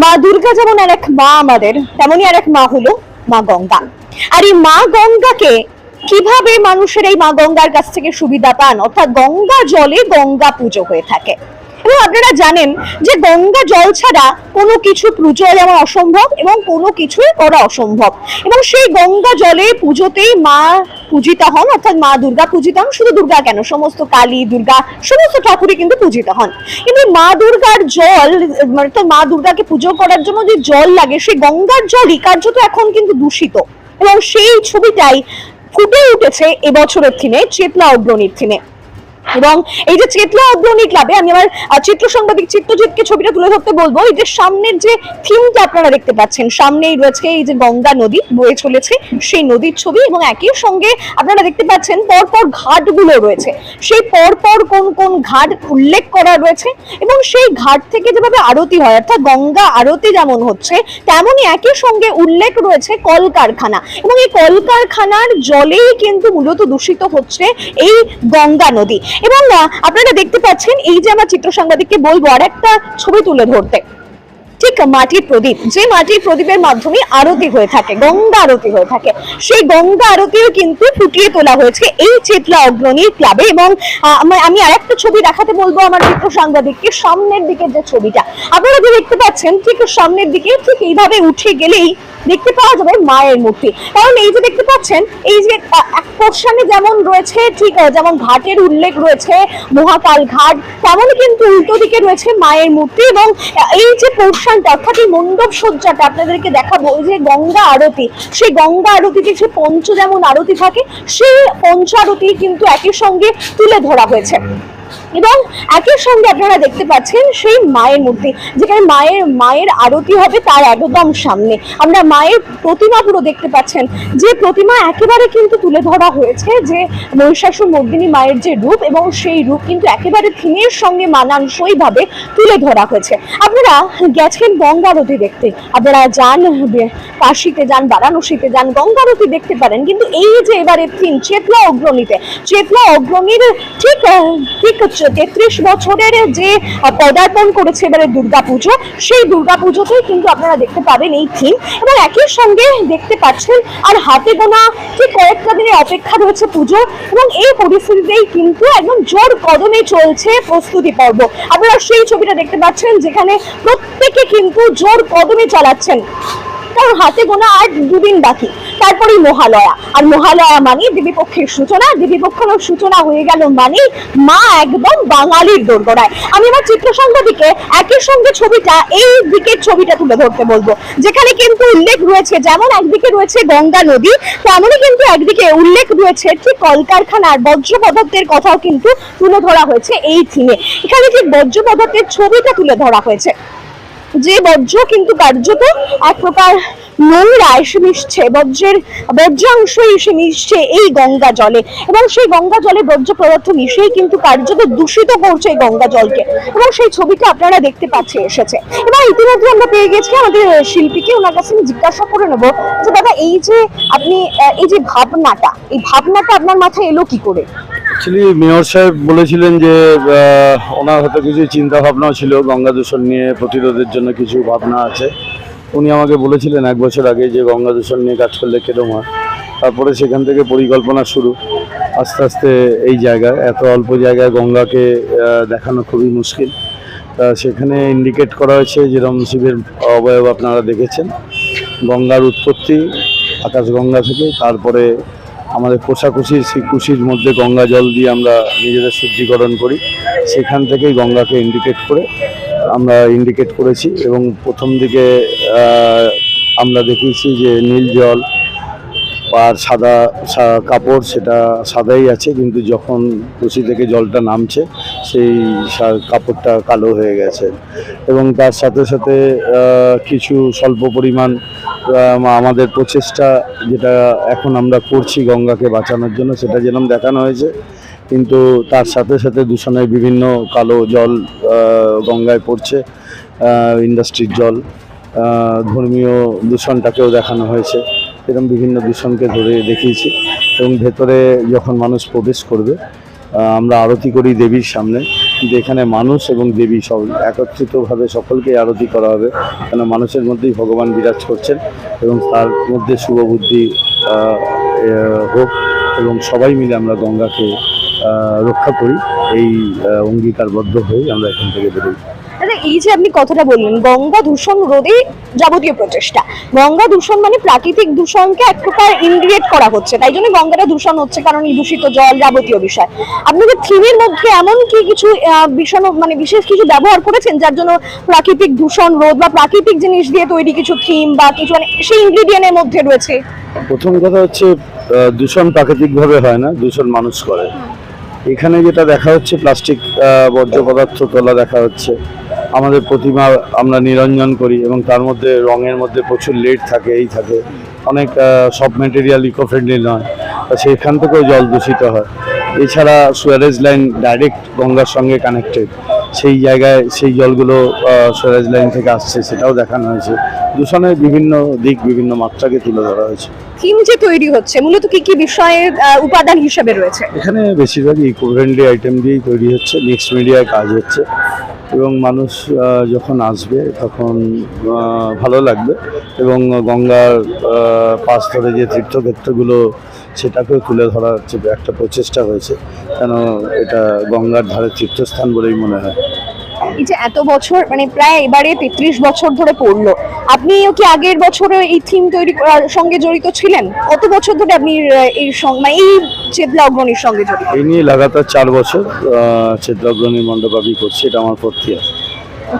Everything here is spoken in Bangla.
মা দুর্গা যেমন আর এক মা আমাদের, তেমনই আর এক মা হলো মা গঙ্গা। আর এই মা গঙ্গাকে কীভাবে মানুষের এই মা গঙ্গার কাছ থেকে সুবিধা পান? অর্থাৎ গঙ্গা জলে গঙ্গা পুজো হয়ে থাকে। এবং আপনারা জানেন যে গঙ্গা জল ছাড়া কোনো কিছু পুজো যেমন অসম্ভব এবং কোনো কিছুই করা অসম্ভব। এবং সেই গঙ্গা জলে পুজোতেই মা পূজিতা হন, অর্থাৎ মা দুর্গা পূজিত হন। শুধু দুর্গা কেন, সমস্ত কালী, দুর্গা, সমস্ত ঠাকুরই কিন্তু পূজিত হন। কিন্তু মা দুর্গার জল মানে তো মা দুর্গাকে পুজো করার জন্য যে জল লাগে, সেই গঙ্গার জলই কার্যত এখন কিন্তু দূষিত। এবং সেই ছবিটাই ফুটে উঠেছে এবছরের থিমে চেতলা অগ্রণীর থিমে। এবং এই যে চেতলা অগ্রণী ক্লাবে আমি আমার চিত্র সাংবাদিক চিত্রজিৎকে ছবিটা তুলে ধরতে বলব, এই যে সামনের যে থিমটা আপনারা দেখতে পাচ্ছেন, সামনেই রয়েছে এই যে গঙ্গা নদী, বয়ে চলেছে সেই নদীর ছবি এবং একই সঙ্গে আপনারা দেখতে পাচ্ছেন পরপর ঘাটগুলো রয়েছে। সেই পরপর কোন কোন ঘাট উল্লেখ করা রয়েছে এবং সেই ঘাট থেকে যেভাবে আরতি হয়, অর্থাৎ গঙ্গা আরতি যেমন হচ্ছে, তেমনই একই সঙ্গে উল্লেখ রয়েছে কলকারখানা এবং এই কলকারখানার জলেই কিন্তু মূলত দূষিত হচ্ছে এই গঙ্গা নদী। এবং আপনারা দেখতে পাচ্ছেন এই যে আমার চিত্র সাংবাদিককে বলব আর একটা ছবি তুলে ধরতে। ঠিক মাটির প্রদীপ, যে মাটির প্রদীপের মাধ্যমে আরতি হয়ে থাকে, গঙ্গা আরতি হয়ে থাকে। সেই গঙ্গা আরতিও কিন্তু ফুটিয়ে তোলা হয়েছে এই চেতলা অগ্রণীর ক্লাবে এবং আমি- আমি আরেকটা ছবি দেখাতে বলব আমার চিত্র সাংবাদিককে সামনের দিকের যে ছবিটা। আপনারা যে দেখতে পাচ্ছেন, ঠিক সামনের দিকে, ঠিক এইভাবে উঠে গেলেই দেখতে পাওয়া যাবে মায়ের মূর্তি। কারণ এই যে দেখতে পাচ্ছেন, এই যে এক পোর্শনে যেমন রয়েছে, ঠিক যেমন ঘাটের উল্লেখ রয়েছে মহাকাল ঘাট, তেমনই কিন্তু উল্টো দিকে রয়েছে মায়ের মূর্তি এবং এই যে পোর্শনটা অর্থাৎ মণ্ডপ সজ্জাটা আপনাদেরকে দেখাবো যে গঙ্গা আরতি, সেই গঙ্গা আরতিতে যে পঞ্চ যেমন আরতি থাকে, সেই পঞ্চ আরতি কিন্তু একই সঙ্গে তুলে ধরা হয়েছে। এবং একই সঙ্গে আপনারা দেখতে পাচ্ছেন সেই মায়ের মূর্তি, যেখানে মায়ের মায়ের আরতি হবে তার একদম সামনে। আমরা মায়ের প্রতিমা পুরো দেখতে পাচ্ছেন, যে প্রতিমা একেবারে কিন্তু তুলে ধরা হয়েছে যে মহিষাসুর মর্দিনী মায়ের যে রূপ এবং সেই রূপ কিন্তু একেবারে থিমের সঙ্গে মানানসই ভাবে তুলে ধরা হয়েছে। আপনারা গেছেন গঙ্গারতি দেখতে আপনারা যান কাশিতে যান বারাণসীতে যান গঙ্গারতি দেখতে পারেন। কিন্তু এই যে এবারে থিম, চেতলা অগ্রণীতে, চেতলা অগ্রণীর ঠিক ঠিক তেত্রিশ বছরের যে পদার্পণ করেছে এবারে দুর্গাপুজো, সেই দুর্গাপুজোতেই কিন্তু আপনারা দেখতে পাবেন এই থিম। এবং একই সঙ্গে দেখতে পাচ্ছেন, আর হাতে গোনা ঠিক কয়েকটা দিনের অপেক্ষা রয়েছে পুজো, এবং এই পরিস্থিতিতেই কিন্তু একদম জোর কদমে চলছে প্রস্তুতি পর্ব। আপনারা সেই ছবিটা দেখতে পাচ্ছেন, যেখানে প্রত্যেকে কিন্তু জোর কদমে চালাচ্ছেন। কারণ হাতে গোনা আর দুদিন বাকি। তারপরেই মহালয়া। আর মহালয়া মানে দেবীপক্ষের সূচনা। দেবীপক্ষের সূচনা হয়ে গেল মানে মা একদম বাঙালির দোরগোড়ায়। আমি আমার চিত্র সাংবাদিকে একই সঙ্গে ছবিটা, এই দিকের ছবিটা তুলে ধরতে বলব। যেখানে কিন্তু উল্লেখ রয়েছে, যেমন একদিকে রয়েছে গঙ্গা নদী তেমনই কিন্তু একদিকে উল্লেখ রয়েছে ঠিক কলকারখানার বর্জ্য পদার্থের কথাও কিন্তু তুলে ধরা হয়েছে এই থিমে। এখানে ঠিক বর্জ্য পদার্থের ছবিটা তুলে ধরা হয়েছে। যে বজ্র কিন্তু কার্যত এক প্রকার নোংরা এসে মিশছে। বর্জ্যের বর্জ্যাংশ এসে মিশছে এই গঙ্গা জলে। এবং সেই গঙ্গা জলে বর্জ্য পদার্থ মিশেই কিন্তু কার্যত দূষিত করছে এই গঙ্গা জলকে। এবং সেই ছবিটা আপনারা দেখতে পাচ্ছে এসেছে। এবং ইতিমধ্যে আমরা পেয়ে গেছি আমাদের শিল্পীকে ওনার কাছে আমি জিজ্ঞাসা করে নেব যে, দাদা, এই যে আপনি এই যে ভাবনাটা, এই ভাবনাটা আপনার মাথায় এলো কি করে? অ্যাকচুয়ালি মেয়র সাহেব বলেছিলেন যে ওনার হয়তো কিছু চিন্তা ভাবনাও ছিল, গঙ্গা দূষণ নিয়ে প্রতিরোধের জন্য কিছু ভাবনা আছে। উনি আমাকে বলেছিলেন এক বছর আগে যে, গঙ্গা দূষণ নিয়ে কাজ করলে কেরম হয়? তারপরে সেখান থেকে পরিকল্পনা শুরু। আস্তে আস্তে এই জায়গায়, এত অল্প জায়গায় গঙ্গাকে দেখানো খুবই মুশকিল। তা সেখানে ইন্ডিকেট করা হয়েছে যেরকম শিবের অবয়ব আপনারা দেখেছেন। গঙ্গার উৎপত্তি আকাশগঙ্গা থেকে, তারপরে আমাদের কোষাকুষির সেই কুশির মধ্যে গঙ্গা জল দিয়ে আমরা নিজেদের শুদ্ধিকরণ করি। সেখান থেকেই গঙ্গাকে ইন্ডিকেট করে আমরা ইন্ডিকেট করেছি এবং প্রথম দিকে আমরা দেখিয়েছি যে নীল জল আর সাদা কাপড় সেটা সাদাই আছে, কিন্তু যখন কুশি থেকে জলটা নামছে, সেই কাপড়টা কালো হয়ে গেছে। এবং তার সাথে সাথে কিছু স্বল্প পরিমাণ আমাদের প্রচেষ্টা যেটা এখন আমরা করছি গঙ্গাকে বাঁচানোর জন্য, সেটা যেরকম দেখানো হয়েছে, কিন্তু তার সাথে সাথে দূষণের বিভিন্ন কালো জল গঙ্গায় পড়ছে ইন্ডাস্ট্রির জল ধর্মীয় দূষণটাকেও দেখানো হয়েছে। এরকম বিভিন্ন দূষণকে ধরে দেখিয়েছি এবং ভেতরে যখন মানুষ প্রবেশ করবে আমরা আরতি করি দেবীর সামনে। কিন্তু এখানে মানুষ এবং দেবী সব একত্রিতভাবে সকলকে আরতি করা হবে কেন মানুষের মধ্যেই ভগবান বিরাজ করছেন এবং তার মধ্যে শুভ বুদ্ধি হোক এবং সবাই মিলে আমরা গঙ্গাকে রক্ষা করি। এই অঙ্গীকারবদ্ধ হয়ে আমরা এখান থেকে বেরোই। দাদা এই যে আপনি কথাটা বললেন গঙ্গা দূষণ রোধে যাবতীয় প্রচেষ্টা। গঙ্গা দূষণ মানে প্রাকৃতিক দূষণকে এক প্রকার ইনগ্রিয়েট করা হচ্ছে। তাই জন্য গঙ্গাটা দূষণ হচ্ছে কারণ এই দূষিত জল যাবতীয় বিষয়। আপনাদের থিমের মধ্যে এমন কি কিছু বিষণ মানে বিশেষ কিছু ব্যবহার করেছেন যার জন্য প্রাকৃতিক দূষণ রোধ বা প্রাকৃতিক জিনিস দিয়ে তৈরি কিছু থিম বা কিছু মানে সেই ইনগ্রিডিয়েন্টের মধ্যে রয়েছে? প্রথম কথা হচ্ছে দূষণ প্রাকৃতিকভাবে হয় না দূষণ মানুষ করে। এখানে যেটা দেখা হচ্ছে, প্লাস্টিক বর্জ্য পদার্থ তোলা দেখা হচ্ছে। আমাদের প্রতিমা আমরা নিরঞ্জন করি এবং তার মধ্যে রঙের মধ্যে প্রচুর লেট থাকে, এই থাকে। অনেক সব মেটেরিয়াল ইকো ফ্রেন্ডলি নয় সেখান থেকেও জল দূষিত হয়। এছাড়া সুয়ারেজ লাইন ডাইরেক্ট গঙ্গার সঙ্গে কানেক্টেড সেই জায়গায় সেই জলগুলো সুয়ারেজ লাইন থেকে আসছে, সেটাও দেখানো হয়েছে। দূষণের বিভিন্ন দিক বিভিন্ন মাত্রাকে তুলে ধরা হয়েছে। থিম যে তৈরি হচ্ছে মূলত কি কি বিষয়ের উপাদান হিসেবে রয়েছে? এখানে বেশিরভাগই ইকো ফ্রেন্ডলি আইটেম দিয়েই তৈরি হচ্ছে মিক্সড মিডিয়ায় কাজ হচ্ছে। এবং মানুষ যখন আসবে তখন ভালো লাগবে। এবং গঙ্গার পাশ ধরে যে তীর্থক্ষেত্রগুলো সেটাকেও তুলে ধরার একটা প্রচেষ্টা হয়েছে কেন এটা গঙ্গার ধারে তীর্থস্থান বলেই মনে হয়। এই যে এত বছর মানে প্রায় এবারে তেত্রিশ বছর ধরে পড়ল, আপনিও কি আগের বছরে এই থিম তৈরি করার সঙ্গে জড়িত ছিলেন? কত বছর ধরে আপনি এই মানে এই চেতলা অগ্রণীর সঙ্গে জড়িত? এই নিয়ে লাগাতার চার বছর চেতলা অগ্রণীর মণ্ডপ আমি করছি, এটা আমার ফোর্থ ইয়ার